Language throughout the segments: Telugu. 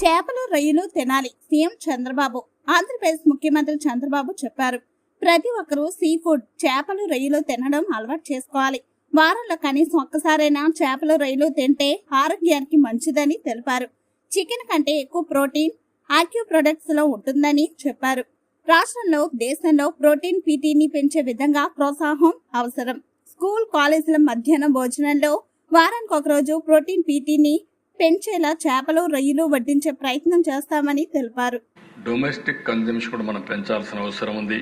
చేపలు రొయ్యలు తినాలి సీఎం చంద్రబాబు. ఆంధ్రప్రదేశ్ ముఖ్యమంత్రి చంద్రబాబు చెప్పారు. ప్రతి ఒక్కరూ సీ ఫుడ్ చేపలు రొయ్యలు తినడం అలవాటు చేసుకోవాలి. వారంలో కనీసం ఒక్కసారైనా చేపలు రొయ్యలు తింటే ఆరోగ్యానికి మంచిదని తెలిపారు. చికెన్ కంటే ఎక్కువ ప్రోటీన్ ఆక్యూ ప్రొడక్ట్స్లో ఉంటుందని చెప్పారు. రాష్ట్రంలో దేశంలో ప్రోటీన్ పీటీని పెంచే విధంగా ప్రోత్సాహం అవసరం. స్కూల్ కాలేజీల మధ్యాహ్నం భోజనంలో వారానికి ఒక రోజు ప్రోటీన్ పీటీని పెంచేలా చేపలు రొయ్యలు వడ్డించే ప్రయత్నం చేస్తామని తెలిపారు. డొమెస్టిక్ కన్జంప్షన్ కూడా మనం పెంచాల్సిన అవసరం ఉంది.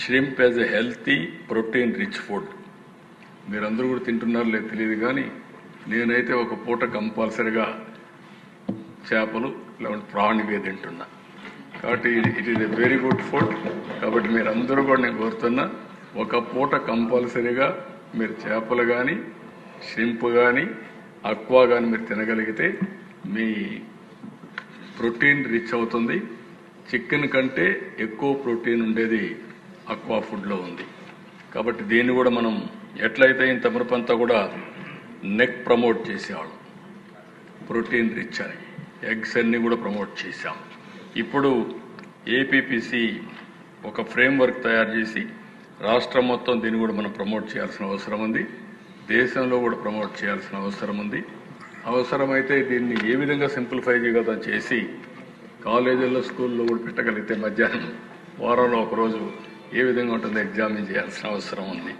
Shrimp as a healthy protein rich food మీరందరూ కూడా తింటున్నారో లేదు తెలియదు కానీ నేనైతే ఒక పూట కంపల్సరిగా చేపలు లేకుంటే ప్రాణ్ ఇవే తింటున్నా. కాబట్టి it is a very good food కాబట్టి మీరందరూ కూడా నేను కోరుతున్నా ఒక పూట కంపల్సరీగా మీరు చేపలు కానీ షింప్ కానీ అక్వా కానీ మీరు తినగలిగితే మీ ప్రోటీన్ రిచ్ అవుతుంది. చికెన్ కంటే ఎక్కువ ప్రోటీన్ ఉండేది అక్వా ఫుడ్లో ఉంది. కాబట్టి దీన్ని కూడా మనం ఎట్లయితే ఇంత మునుపంతా కూడా నెక్ ప్రమోట్ చేసేవాళ్ళం. ప్రోటీన్ రిచ్ అని. ఎగ్స్ అన్ని కూడా ప్రమోట్ చేశాం. ఇప్పుడు ఏపీపీసీ ఒక ఫ్రేమ్వర్క్ తయారు చేసి రాష్ట్రం మొత్తం దీన్ని కూడా మనం ప్రమోట్ చేయాల్సిన అవసరం ఉంది. దేశంలో కూడా ప్రమోట్ చేయాల్సిన అవసరం ఉంది. అవసరమైతే దీన్ని ఏ విధంగా సింప్లిఫై చేయగలం చేసి కాలేజీల్లో స్కూల్లో కూడా పెట్టగలిగితే మధ్యాహ్నం వారంలో ఒకరోజు ఏ విధంగా ఉంటుందో ఎగ్జామిన్ చేయాల్సిన అవసరం ఉంది.